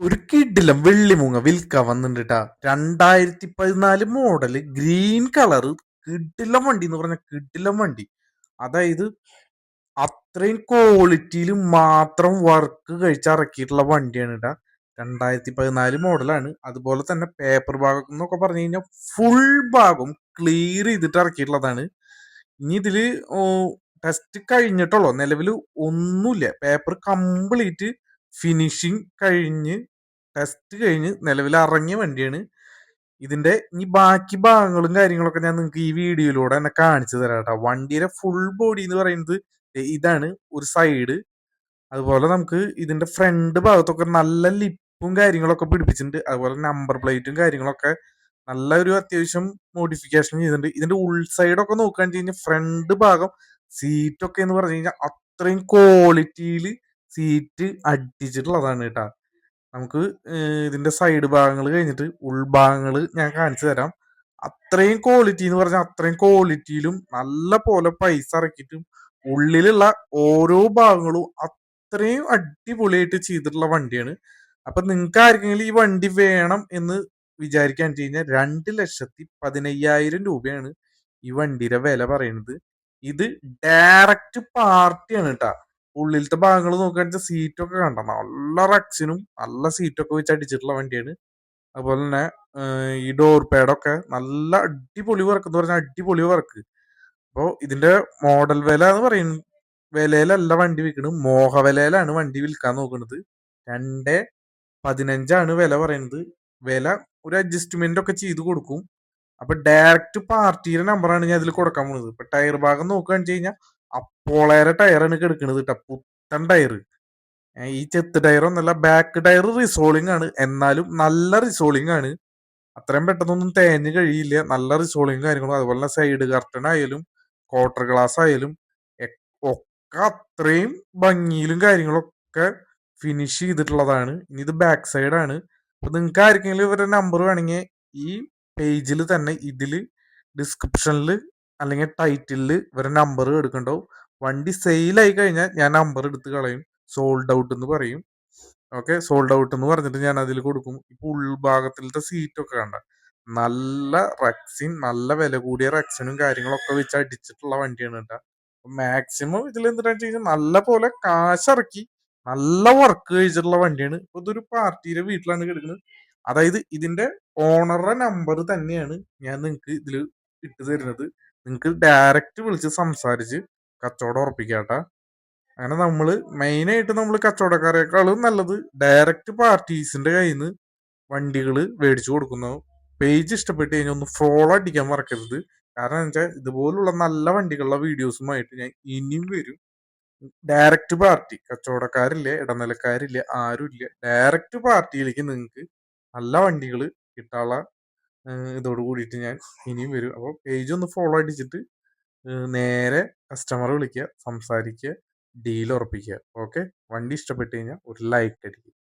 ഒരു കിഡിലം വെള്ളിമൂങ്ങ വിൽക്കാൻ വന്നിട്ടാ രണ്ടായിരത്തി പതിനാല് മോഡൽ ഗ്രീൻ കളർ കിഡിലം വണ്ടി എന്ന് പറഞ്ഞ കിഡിലം വണ്ടി. അതായത് അത്രയും ക്വാളിറ്റിയിൽ മാത്രം വർക്ക് കഴിച്ചിറക്കിയിട്ടുള്ള വണ്ടിയാണ് കേട്ടാ രണ്ടായിരത്തി പതിനാല് മോഡലാണ് അതുപോലെ തന്നെ പേപ്പർ ഭാഗം എന്നൊക്കെ പറഞ്ഞു കഴിഞ്ഞാൽ ഫുൾ ഭാഗം ക്ലിയർ ചെയ്തിട്ട് ഇറക്കിയിട്ടുള്ളതാണ്. ഇനി ഇതിൽ ടെസ്റ്റ് കഴിഞ്ഞിട്ടുള്ളൂ. നിലവിൽ ഒന്നുമില്ല. പേപ്പർ കംപ്ലീറ്റ് ഫിനിഷിങ് കഴിഞ്ഞ് ടെസ്റ്റ് കഴിഞ്ഞ് നിലവിൽ ഇറങ്ങിയ വണ്ടിയാണ്. ഇതിന്റെ ഈ ബാക്കി ഭാഗങ്ങളും കാര്യങ്ങളൊക്കെ ഞാൻ നിങ്ങൾക്ക് ഈ വീഡിയോയിലൂടെ തന്നെ കാണിച്ചു തരാം കേട്ടോ വണ്ടിയുടെ ഫുൾ ബോഡി എന്ന് പറയുന്നത് ഇതാണ് ഒരു സൈഡ് അതുപോലെ നമുക്ക് ഇതിന്റെ ഫ്രണ്ട് ഭാഗത്തൊക്കെ നല്ല ലിപ്പും കാര്യങ്ങളൊക്കെ പിടിപ്പിച്ചിട്ടുണ്ട്. അതുപോലെ നമ്പർ പ്ലേറ്റും കാര്യങ്ങളൊക്കെ നല്ല ഒരു അത്യാവശ്യം മോഡിഫിക്കേഷൻ ചെയ്തിട്ടുണ്ട്. ഇതിന്റെ ഉൾസൈഡൊക്കെ നോക്കുകയാണെന്ന് നോക്കാൻ കഴിഞ്ഞാൽ ഫ്രണ്ട് ഭാഗം സീറ്റൊക്കെ എന്ന് പറഞ്ഞു കഴിഞ്ഞാൽ അത്രയും ക്വാളിറ്റിയിൽ സീറ്റ് അടിച്ചിട്ടുള്ളതാണ് കേട്ടാ. നമുക്ക് ഇതിന്റെ സൈഡ് ഭാഗങ്ങൾ കഴിഞ്ഞിട്ട് ഉൾഭാഗങ്ങൾ ഞാൻ കാണിച്ചു തരാം. അത്രയും ക്വാളിറ്റി എന്ന് പറഞ്ഞാൽ അത്രയും ക്വാളിറ്റിയിലും നല്ല പോലെ പൈസ ഇറക്കിയിട്ടും ഉള്ളിലുള്ള ഓരോ ഭാഗങ്ങളും അത്രയും അടിപൊളിയായിട്ട് ചെയ്തിട്ടുള്ള വണ്ടിയാണ്. അപ്പൊ നിങ്ങൾക്ക് ആർക്കെങ്കിലും ഈ വണ്ടി വേണം എന്ന് വിചാരിക്കാൻ കഴിഞ്ഞാൽ രണ്ട് ലക്ഷത്തി പതിനയ്യായിരം രൂപയാണ് ഈ വണ്ടിയുടെ വില പറയുന്നത്. ഇത് ഡയറക്റ്റ് പാർട്ടിയാണ് കേട്ടാ ഉള്ളിലത്തെ ഭാഗങ്ങൾ നോക്കുകയാണെന്ന് സീറ്റൊക്കെ കണ്ട? നല്ല റക്സിനും നല്ല സീറ്റൊക്കെ വെച്ച് അടിച്ചിട്ടുള്ള വണ്ടിയാണ്. അതുപോലെ തന്നെ ഈ ഡോർ പാഡൊക്കെ നല്ല അടിപൊളി വർക്ക് എന്ന് പറഞ്ഞാൽ അടിപൊളി വർക്ക് അപ്പോൾ ഇതിന്റെ മോഡൽ വില എന്ന് പറയുന്നത് വിലയിലല്ല വണ്ടി വിൽക്കുന്നത് മോഹവിലയിലാണ് വണ്ടി വിൽക്കാൻ നോക്കുന്നത് രണ്ട് പതിനഞ്ചാണ് വില പറയുന്നത് വില ഒരു അഡ്ജസ്റ്റ്മെന്റ് ഒക്കെ ചെയ്ത് കൊടുക്കും. അപ്പൊ ഡയറക്റ്റ് പാർട്ടിയുടെ നമ്പറാണ് ഞാൻ ഇതിൽ കൊടുക്കാൻ പോകുന്നത് ഇപ്പൊ ടയർ ഭാഗം നോക്കുകയാണെന്ന് വെച്ച് കഴിഞ്ഞാൽ അപ്പോളേറെ ടയറാണ് കിടക്കുന്നത് കേട്ടോ പുത്തൻ ടയർ ഈ ചെത്ത് ടയർ ഒന്നല്ല ബാക്ക് ടയർ റിസോളിംഗ് ആണ്. എന്നാലും നല്ല റിസോളിംഗ് ആണ്. അത്രയും പെട്ടെന്നൊന്നും തേഞ്ഞ് കഴിയില്ല. നല്ല റിസോളിംഗ് കാര്യങ്ങളും. അതുപോലെ സൈഡ് കർട്ടൺ ആയാലും ക്വാർട്ടർ ഗ്ലാസ് ആയാലും ഒക്കെ അത്രയും ഭംഗിയിലും കാര്യങ്ങളൊക്കെ ഫിനിഷ് ചെയ്തിട്ടുള്ളതാണ്. ഇനി ഇത് ബാക്ക് സൈഡ് ആണ്. അപ്പൊ നിങ്ങൾക്ക് ആർക്കെങ്കിലും ഇവരുടെ നമ്പർ വേണമെങ്കിൽ ഈ പേജിൽ തന്നെ ഇതിൽ ഡിസ്ക്രിപ്ഷനിൽ അല്ലെങ്കിൽ ടൈറ്റിലിൽ ഇവരെ നമ്പർ എടുക്കണ്ടാവും. വണ്ടി സെയിലായി കഴിഞ്ഞാൽ ഞാൻ നമ്പർ എടുത്ത് കളയും. സോൾഡ് ഔട്ട് എന്ന് പറയും. ഓക്കെ സോൾഡ് ഔട്ട് എന്ന് പറഞ്ഞിട്ട് ഞാൻ അതിൽ കൊടുക്കും. ഇപ്പൊ ഉൾഭാഗത്തിലത്തെ സീറ്റൊക്കെ കണ്ട. നല്ല റക്സിൻ നല്ല വില കൂടിയ റക്സിനും കാര്യങ്ങളൊക്കെ വെച്ച് അടിച്ചിട്ടുള്ള വണ്ടിയാണ് കേട്ടോ. മാക്സിമം ഇതിൽ കഴിഞ്ഞാൽ നല്ല പോലെ കാശിറക്കി നല്ല വർക്ക് കഴിച്ചിട്ടുള്ള വണ്ടിയാണ്. ഇപ്പൊ ഇതൊരു പാർട്ടിയുടെ വീട്ടിലാണ് കിടക്കുന്നത്. അതായത് ഇതിന്റെ ഓണറുടെ നമ്പർ തന്നെയാണ് ഞാൻ നിങ്ങൾക്ക് ഇതിൽ ഇട്ട് തരുന്നത്. നിങ്ങൾക്ക് ഡയറക്റ്റ് വിളിച്ച് സംസാരിച്ച് കച്ചവടം ഉറപ്പിക്കാട്ട അങ്ങനെ നമ്മൾ മെയിനായിട്ട് നമ്മൾ കച്ചവടക്കാരെക്കാളും നല്ലത് ഡയറക്റ്റ് പാർട്ടീസിന്റെ കയ്യിൽ നിന്ന് വണ്ടികൾ മേടിച്ചു കൊടുക്കുന്നു. പേജ് ഇഷ്ടപ്പെട്ട് കഴിഞ്ഞാൽ ഒന്ന് ഫോളോ അടിക്കാൻ മറക്കരുത്. കാരണം വെച്ചാൽ ഇതുപോലുള്ള നല്ല വണ്ടികളുടെ വീഡിയോസുമായിട്ട് ഞാൻ ഇനിയും വരും. ഡയറക്റ്റ് പാർട്ടി കച്ചവടക്കാരില്ല ഇടനിലക്കാരില്ല ആരുമില്ല ഡയറക്റ്റ് പാർട്ടിയിലേക്ക് നിങ്ങൾക്ക് നല്ല വണ്ടികൾ കിട്ടാനുള്ള ഇതോട് കൂടിയിട്ട് ഞാൻ ഇനിയും വരും. അപ്പോൾ പേജ് ഒന്ന് ഫോളോ അടിച്ചിട്ട് നേരെ കസ്റ്റമർ വിളിക്കുക സംസാരിക്കുക ഡീൽ ഉറപ്പിക്കുക. ഓക്കെ വണ്ടി ഇഷ്ടപ്പെട്ട് കഴിഞ്ഞാൽ ഒരു ലൈക്ക് അടിക്കുക.